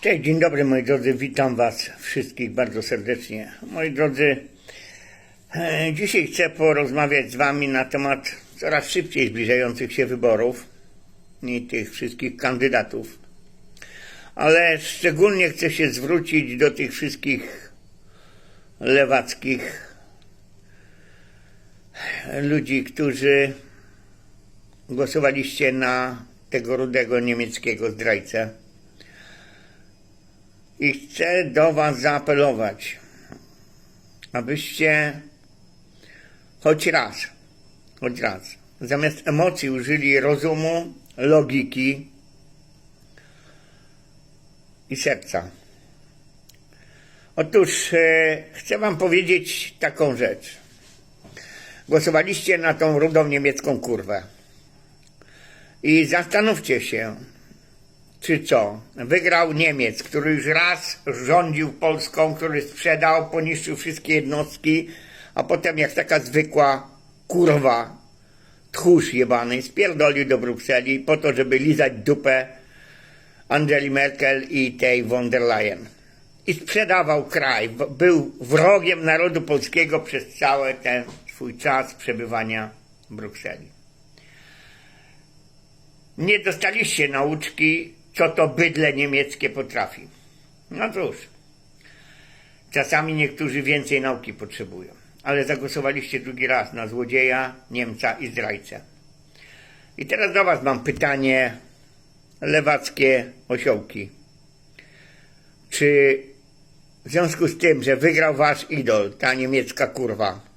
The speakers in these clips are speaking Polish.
Cześć, dzień dobry moi drodzy, witam Was wszystkich bardzo serdecznie. Moi drodzy, e, dzisiaj chcę porozmawiać z Wami na temat coraz szybciej zbliżających się wyborów i tych wszystkich kandydatów. Ale szczególnie chcę się zwrócić do tych wszystkich lewackich ludzi, którzy głosowaliście na tego rudego niemieckiego zdrajcę. I chcę do Was zaapelować, abyście choć raz, choć raz, zamiast emocji użyli rozumu, logiki i serca. Otóż e, chcę Wam powiedzieć taką rzecz. Głosowaliście na tą rudą niemiecką kurwę. I zastanówcie się, czy co? Wygrał Niemiec, który już raz rządził Polską, który sprzedał, poniszczył wszystkie jednostki, a potem jak taka zwykła kurwa, tchórz jebany, spierdolił do Brukseli po to, żeby lizać dupę Angeli Merkel i tej von der Leyen. I sprzedawał kraj, był wrogiem narodu polskiego przez cały ten swój czas przebywania w Brukseli nie dostaliście nauczki, co to bydle niemieckie potrafi. No cóż, czasami niektórzy więcej nauki potrzebują, ale zagłosowaliście drugi raz na złodzieja, Niemca i zdrajcę. I teraz do Was mam pytanie, lewackie osiołki. Czy w związku z tym, że wygrał Wasz idol, ta niemiecka kurwa,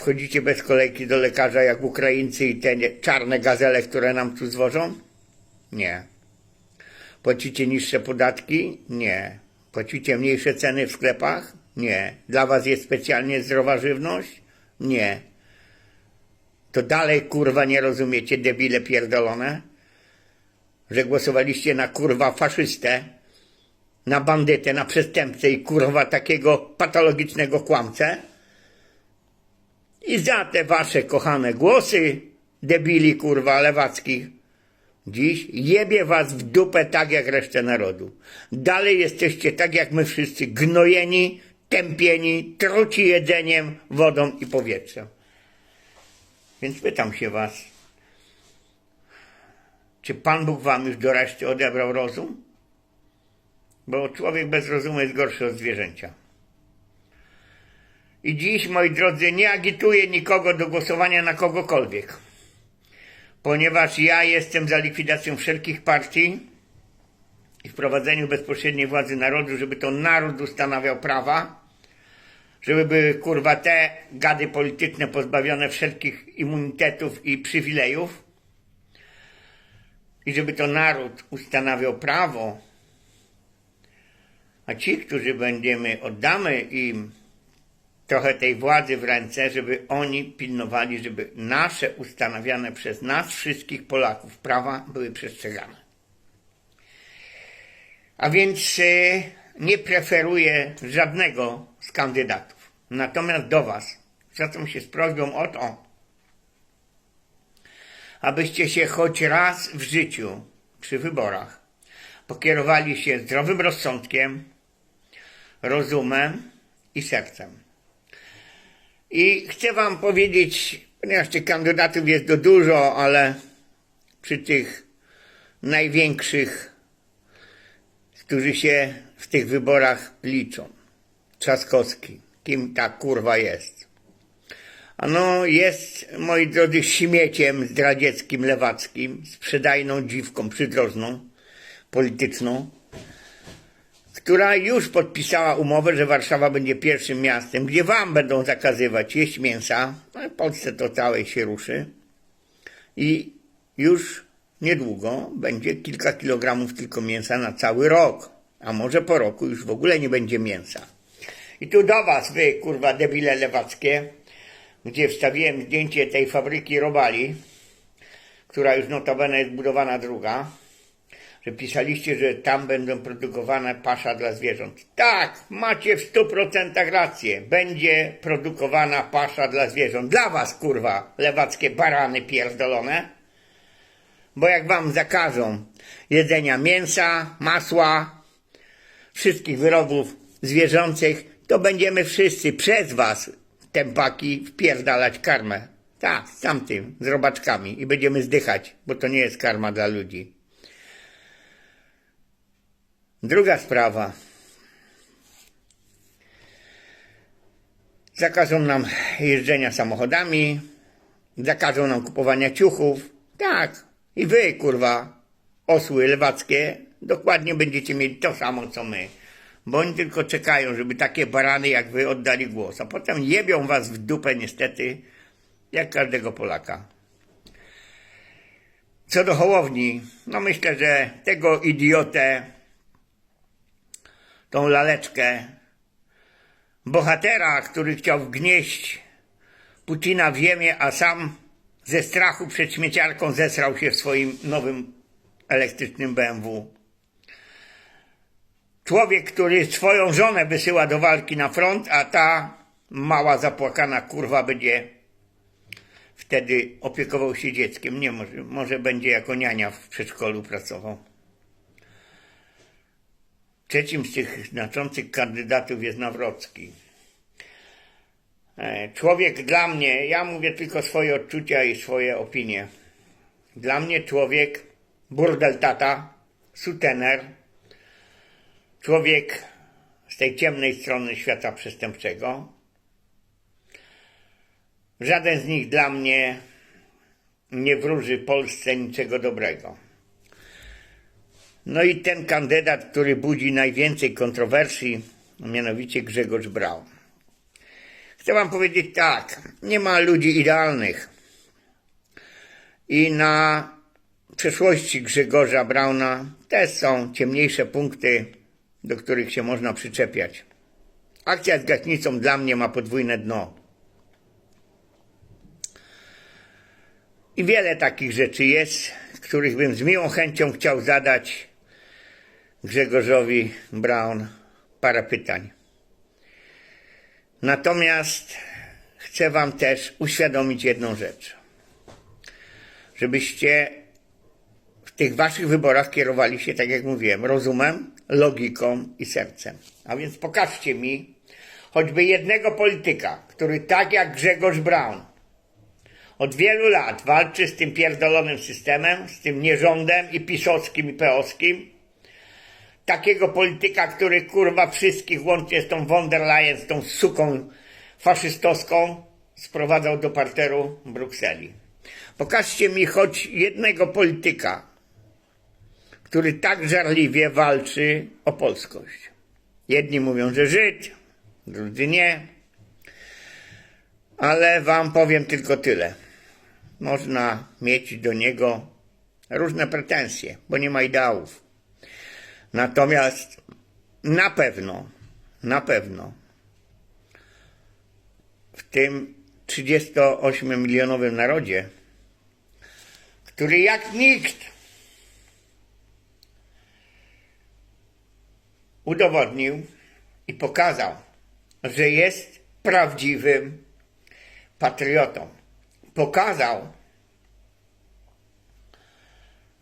Wchodzicie bez kolejki do lekarza jak Ukraińcy i te czarne gazele, które nam tu zwożą? Nie. Płacicie niższe podatki? Nie. Płacicie mniejsze ceny w sklepach? Nie. Dla was jest specjalnie zdrowa żywność? Nie. To dalej kurwa nie rozumiecie, debile pierdolone? Że głosowaliście na kurwa faszystę, na bandytę, na przestępcę i kurwa takiego patologicznego kłamcę? I za te wasze kochane głosy, debili kurwa lewackich, dziś jebie was w dupę tak jak resztę narodu. Dalej jesteście tak jak my wszyscy, gnojeni, tępieni, truci jedzeniem, wodą i powietrzem. Więc pytam się was, czy Pan Bóg wam już do reszty odebrał rozum? Bo człowiek bez rozumu jest gorszy od zwierzęcia. I dziś, moi drodzy, nie agituję nikogo do głosowania na kogokolwiek, ponieważ ja jestem za likwidacją wszelkich partii i wprowadzeniem bezpośredniej władzy narodu, żeby to naród ustanawiał prawa, żeby były kurwa te gady polityczne pozbawione wszelkich immunitetów i przywilejów i żeby to naród ustanawiał prawo, a ci, którzy będziemy, oddamy im trochę tej władzy w ręce, żeby oni pilnowali, żeby nasze ustanawiane przez nas wszystkich Polaków prawa były przestrzegane. A więc e, nie preferuję żadnego z kandydatów. Natomiast do Was zwracam się z prośbą o to, abyście się choć raz w życiu przy wyborach pokierowali się zdrowym rozsądkiem, rozumem i sercem. I chcę Wam powiedzieć, ponieważ tych kandydatów jest do dużo, ale przy tych największych, którzy się w tych wyborach liczą. Trzaskowski, kim ta kurwa jest. Ano jest, moi drodzy, śmieciem zdradzieckim, lewackim, sprzedajną dziwką przydrożną, polityczną, która już podpisała umowę, że Warszawa będzie pierwszym miastem, gdzie wam będą zakazywać jeść mięsa, no w Polsce to całej się ruszy. I już niedługo będzie kilka kilogramów tylko mięsa na cały rok. A może po roku już w ogóle nie będzie mięsa. I tu do was, wy kurwa debile lewackie, gdzie wstawiłem zdjęcie tej fabryki Robali, która już notabene jest budowana druga, że pisaliście, że tam będą produkowane pasza dla zwierząt. Tak, macie w 100% rację. Będzie produkowana pasza dla zwierząt. Dla was, kurwa, lewackie barany pierdolone. Bo jak wam zakażą jedzenia mięsa, masła, wszystkich wyrobów zwierzęcych, to będziemy wszyscy przez was, tępaki, wpierdalać karmę. Tak, z tamtym, z robaczkami i będziemy zdychać, bo to nie jest karma dla ludzi. Druga sprawa. Zakażą nam jeżdżenia samochodami, zakażą nam kupowania ciuchów. Tak, i wy, kurwa, osły lewackie, dokładnie będziecie mieli to samo, co my. Bo oni tylko czekają, żeby takie barany jak wy oddali głos, a potem jebią was w dupę niestety, jak każdego Polaka. Co do Hołowni, no myślę, że tego idiotę, tą laleczkę, bohatera, który chciał wgnieść Putina w ziemię, a sam ze strachu przed śmieciarką zesrał się w swoim nowym elektrycznym BMW. Człowiek, który swoją żonę wysyła do walki na front, a ta mała zapłakana kurwa będzie wtedy opiekował się dzieckiem. Nie, może, może będzie jako niania w przedszkolu pracował. Trzecim z tych znaczących kandydatów jest Nawrocki. E, Człowiek dla mnie, ja mówię tylko swoje odczucia i swoje opinie. Dla mnie człowiek, burdel tata, sutener, człowiek z tej ciemnej strony świata przestępczego. Żaden z nich dla mnie nie wróży Polsce niczego dobrego. No i ten kandydat, który budzi najwięcej kontrowersji, mianowicie Grzegorz Braun. Chcę wam powiedzieć tak, nie ma ludzi idealnych. I na przeszłości Grzegorza Brauna też są ciemniejsze punkty, do których się można przyczepiać. Akcja z gaśnicą dla mnie ma podwójne dno. I wiele takich rzeczy jest, których bym z miłą chęcią chciał zadać Grzegorzowi Braun parę pytań. Natomiast chcę Wam też uświadomić jedną rzecz. Żebyście w tych Waszych wyborach kierowali się, tak jak mówiłem, rozumem, logiką i sercem. A więc pokażcie mi choćby jednego polityka, który tak jak Grzegorz Braun od wielu lat walczy z tym pierdolonym systemem, z tym nierządem i pisowskim i peowskim, takiego polityka, który kurwa wszystkich, łącznie z tą von der Leyen, z tą suką faszystowską, sprowadzał do parteru Brukseli. Pokażcie mi choć jednego polityka, który tak żarliwie walczy o polskość. Jedni mówią, że Żyd, drudzy nie. Ale wam powiem tylko tyle. Można mieć do niego różne pretensje, bo nie ma ideałów. Natomiast na pewno, na pewno w tym 38-milionowym narodzie, który jak nikt udowodnił i pokazał, że jest prawdziwym patriotą. Pokazał,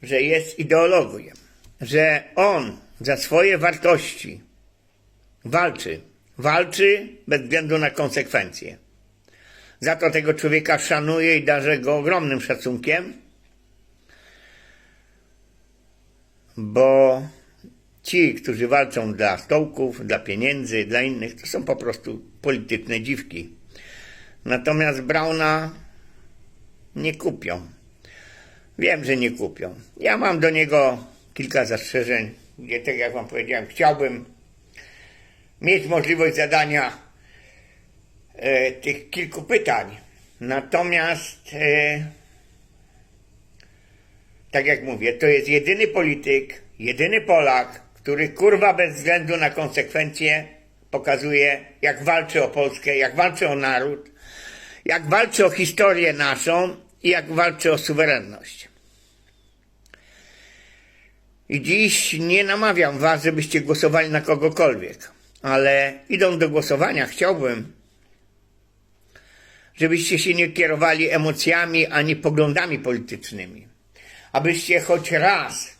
że jest ideologiem, że on za swoje wartości walczy. Walczy bez względu na konsekwencje. Za to tego człowieka szanuję i darzę go ogromnym szacunkiem, bo ci, którzy walczą dla stołków, dla pieniędzy, dla innych, to są po prostu polityczne dziwki. Natomiast Brauna nie kupią. Wiem, że nie kupią. Ja mam do niego kilka zastrzeżeń, gdzie, tak jak wam powiedziałem, chciałbym mieć możliwość zadania e, tych kilku pytań. Natomiast, e, tak jak mówię, to jest jedyny polityk, jedyny Polak, który kurwa bez względu na konsekwencje pokazuje, jak walczy o Polskę, jak walczy o naród, jak walczy o historię naszą i jak walczy o suwerenność. I dziś nie namawiam Was, żebyście głosowali na kogokolwiek, ale idąc do głosowania, chciałbym, żebyście się nie kierowali emocjami ani poglądami politycznymi, abyście choć raz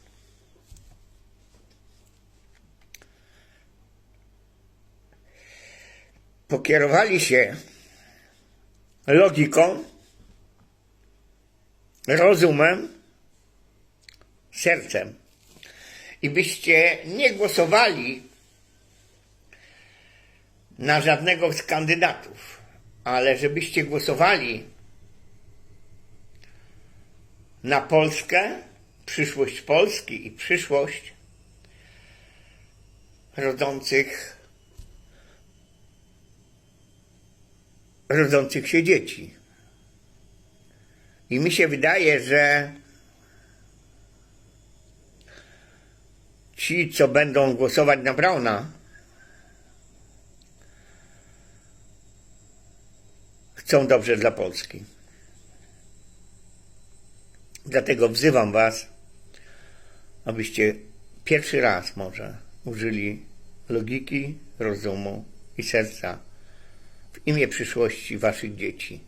pokierowali się logiką, rozumem, sercem i byście nie głosowali na żadnego z kandydatów, ale żebyście głosowali na Polskę, przyszłość Polski i przyszłość rodzących, rodzących się dzieci. I mi się wydaje, że ci, co będą głosować na Brauna, chcą dobrze dla Polski. Dlatego wzywam Was, abyście pierwszy raz może użyli logiki, rozumu i serca w imię przyszłości Waszych dzieci.